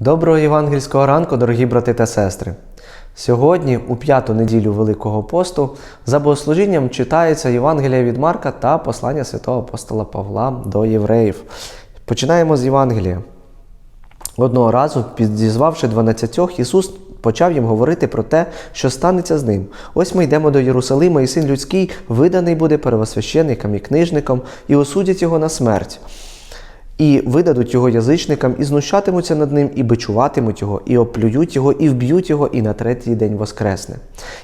Доброго євангельського ранку, дорогі брати та сестри. Сьогодні, у п'яту неділю Великого посту, за богослужінням читається Євангелія від Марка та послання святого апостола Павла до євреїв. Починаємо з Євангелія. Одного разу, підізвавши дванадцятьох, Ісус почав їм говорити про те, що станеться з ним. Ось ми йдемо до Єрусалима, і син людський виданий буде первосвященникам і книжникам, і осудять його на смерть. І видадуть його язичникам, і знущатимуться над ним, і бичуватимуть його, і оплюють його, і вб'ють його, і на третій день воскресне.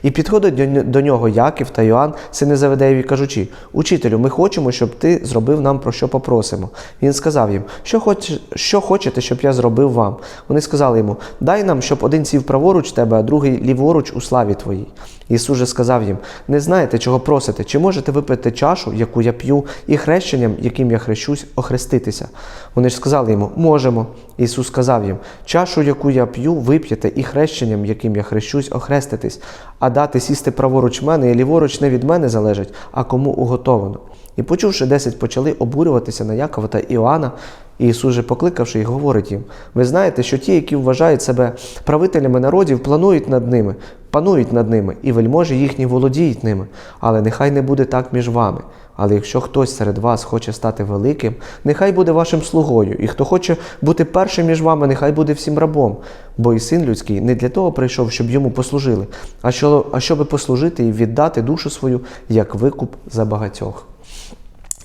І підходять до- до нього Яків та Йоанн, сини Заведеєві, кажучи: Учителю, ми хочемо, щоб ти зробив нам про що попросимо. Він сказав їм, що, хоч, що хочете, щоб я зробив вам. Вони сказали йому: Дай нам, щоб один сів праворуч тебе, а другий ліворуч у славі твоїй. Ісус же сказав їм: Не знаєте, чого просите, чи можете випити чашу, яку я п'ю, і хрещенням, яким я хрещусь, охреститися? Вони ж сказали йому: Можемо. Ісус сказав їм: Чашу, яку я п'ю, вип'єте, і хрещенням, яким я хрещусь, охреститись, а дати сісти праворуч мене і ліворуч не від мене залежить, а кому уготовано. І почувши десять, почали обурюватися на Якова та Іоанна. І Ісус же, покликавши їх, говорить їм: Ви знаєте, що ті, які вважають себе правителями народів, планують над ними, панують над ними, і вельможі їхні володіють ними. Але нехай не буде так між вами. Але якщо хтось серед вас хоче стати великим, нехай буде вашим слугою, і хто хоче бути першим між вами, нехай буде всім рабом. Бо і син людський не для того прийшов, щоб йому послужили, а що, а щоби послужити і віддати душу свою як викуп за багатьох.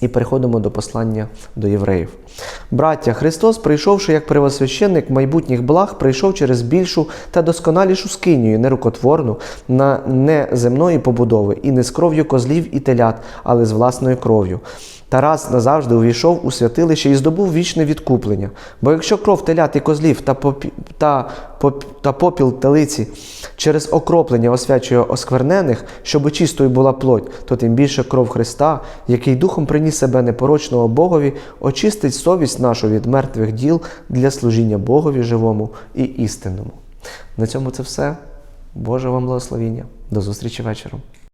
І переходимо до послання до євреїв. Браття, Христос, прийшовши як первосвященник майбутніх благ, прийшов через більшу та досконалішу скинію, нерукотворну, на неземної побудови, і не з кров'ю козлів і телят, але з власною кров'ю. Та раз назавжди увійшов у святилище і здобув вічне відкуплення. Бо якщо кров телят і козлів та, попі, та, поп, та попіл телиці через окроплення освячує осквернених, щоби чистою була плоть, то тим більше кров Христа, який духом приніс себе непорочного Богові, очистить совість нашу від мертвих діл для служіння Богові живому і істинному. На цьому це все. Боже вам благословіння. До зустрічі вечором.